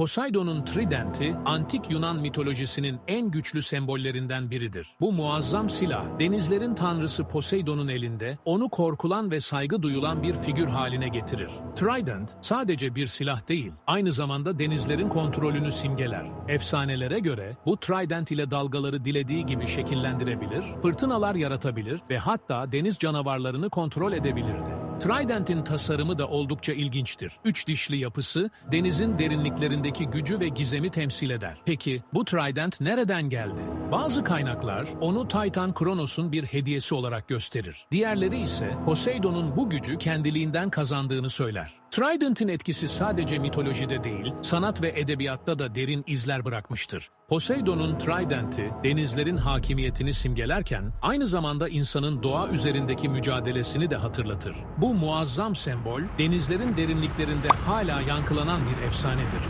Poseidon'un tridenti, antik Yunan mitolojisinin en güçlü sembollerinden biridir. Bu muazzam silah, denizlerin tanrısı Poseidon'un elinde, onu korkulan ve saygı duyulan bir figür haline getirir. Trident, sadece bir silah değil, aynı zamanda denizlerin kontrolünü simgeler. Efsanelere göre, bu trident ile dalgaları dilediği gibi şekillendirebilir, fırtınalar yaratabilir ve hatta deniz canavarlarını kontrol edebilirdi. Trident'in tasarımı da oldukça ilginçtir. Üç dişli yapısı, denizin derinliklerindeki gücü ve gizemi temsil eder. Peki, bu Trident nereden geldi? Bazı kaynaklar, onu Titan Kronos'un bir hediyesi olarak gösterir. Diğerleri ise, Poseidon'un bu gücü kendiliğinden kazandığını söyler. Trident'in etkisi sadece mitolojide değil, sanat ve edebiyatta da derin izler bırakmıştır. Poseidon'un Trident'i, denizlerin hakimiyetini simgelerken, aynı zamanda insanın doğa üzerindeki mücadelesini de hatırlatır. Bu muazzam sembol, denizlerin derinliklerinde hala yankılanan bir efsanedir.